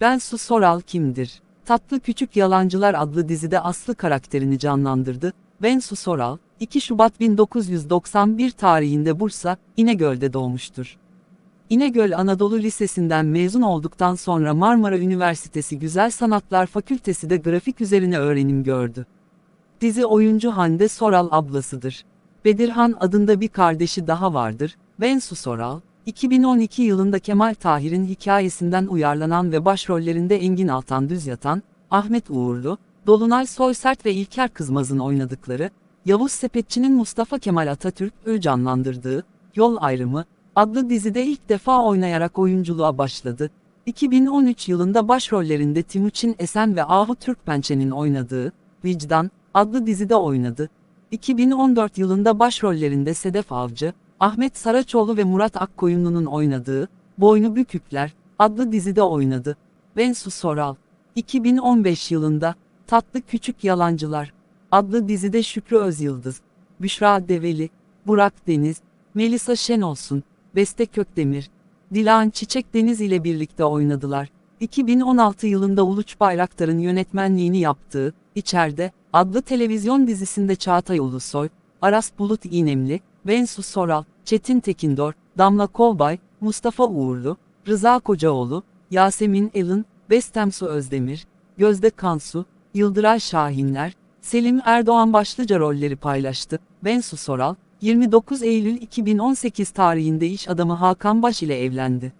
Bensu Soral kimdir? Tatlı Küçük Yalancılar adlı dizide Aslı karakterini canlandırdı. Bensu Soral, 2 Şubat 1991 tarihinde Bursa, İnegöl'de doğmuştur. İnegöl Anadolu Lisesi'nden mezun olduktan sonra Marmara Üniversitesi Güzel Sanatlar Fakültesi de grafik üzerine öğrenim gördü. Dizi oyuncu Hande Soral ablasıdır. Bedirhan adında bir kardeşi daha vardır. Bensu Soral, 2012 yılında Kemal Tahir'in hikayesinden uyarlanan ve başrollerinde Engin Altan Düz Yatan, Ahmet Uğurlu, Dolunay Soysert ve İlker Kızmaz'ın oynadıkları, Yavuz Sepetçi'nin Mustafa Kemal Atatürk'ü canlandırdığı, Yol Ayrımı, adlı dizide ilk defa oynayarak oyunculuğa başladı. 2013 yılında başrollerinde Timuçin Esen ve Ahu Türkpençe'nin oynadığı, Vicdan, adlı dizide oynadı. 2014 yılında başrollerinde Sedef Avcı, Ahmet Saraçoğlu ve Murat Akkoyunlu'nun oynadığı, Boynu Bükükler, adlı dizide oynadı. Bensu Soral, 2015 yılında, Tatlı Küçük Yalancılar, adlı dizide Şükrü Özyıldız, Büşra Develi, Burak Deniz, Melisa Şenolsun, Beste Kökdemir, Dilan Çiçek Deniz ile birlikte oynadılar. 2016 yılında Uluç Bayraktar'ın yönetmenliğini yaptığı, İçeride, adlı televizyon dizisinde Çağatay Ulusoy, Aras Bulut İğnemli, Bensu Soral, Çetin Tekindor, Damla Kolbay, Mustafa Uğurlu, Rıza Kocaoğlu, Yasemin Elin, Bestemsu Özdemir, Gözde Kansu, Yıldıray Şahinler, Selim Erdoğan başlıca rolleri paylaştı. Bensu Soral, 29 Eylül 2018 tarihinde iş adamı Hakan Baş ile evlendi.